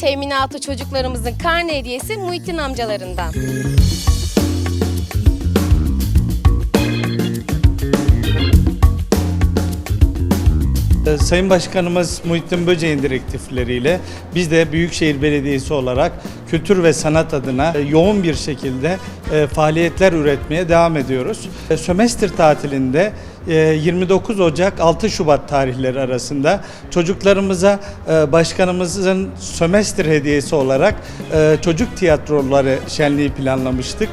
teminatı çocuklarımızın karne hediyesi Muhittin amcalarından. Ee, Sayın Başkanımız Muhittin Böceğin direktifleriyle biz de Büyükşehir Belediyesi olarak kültür ve sanat adına e, yoğun bir şekilde e, faaliyetler üretmeye devam ediyoruz. E, Sömestr tatilinde e, 29 Ocak 6 Şubat tarihleri arasında çocuklarımıza başkanımızın sömestr hediyesi olarak çocuk tiyatroları şenliği planlamıştık.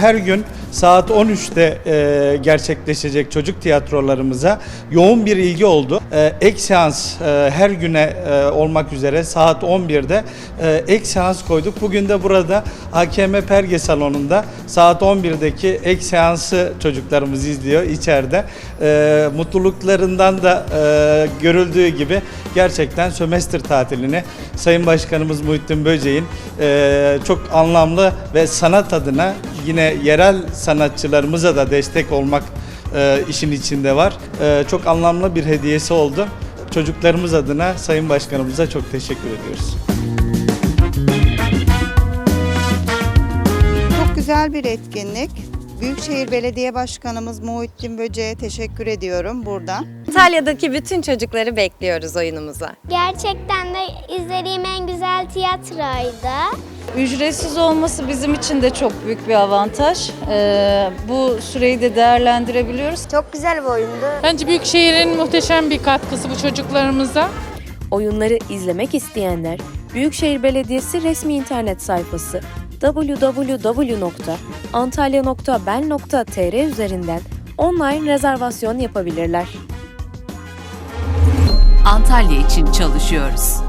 Her gün saat 13'te e, gerçekleşecek çocuk tiyatrolarımıza yoğun bir ilgi oldu. Ek seans her güne olmak üzere saat 11'de e, ek seans koyduk. Bugün de burada AKM Perge Salonu'nda saat 11'deki ek seansı çocuklarımız izliyor içeride. E, Mutluluklarından da e, görüldüğü gibi gerçekten sömestr tatilini Sayın Başkanımız Muhittin Böceğin e, çok anlamlı ve sanat adına yine yerel sanatçılarımıza da destek olmak e, işin içinde var. E, çok anlamlı bir hediyesi oldu. Çocuklarımız adına Sayın Başkanımıza çok teşekkür ediyoruz. Güzel bir etkinlik. Büyükşehir Belediye Başkanımız Muhittin Böce'ye teşekkür ediyorum buradan. Antalya'daki bütün çocukları bekliyoruz oyunumuza. Gerçekten de izlediğim en güzel tiyatroydu. Ücretsiz olması bizim için de çok büyük bir avantaj. Ee, bu süreyi de değerlendirebiliyoruz. Çok güzel bir oyundu. Bence Büyükşehir'in muhteşem bir katkısı bu çocuklarımıza. Oyunları izlemek isteyenler Büyükşehir Belediyesi resmi internet sayfası www.antalya.bel.tr üzerinden online rezervasyon yapabilirler. Antalya için çalışıyoruz.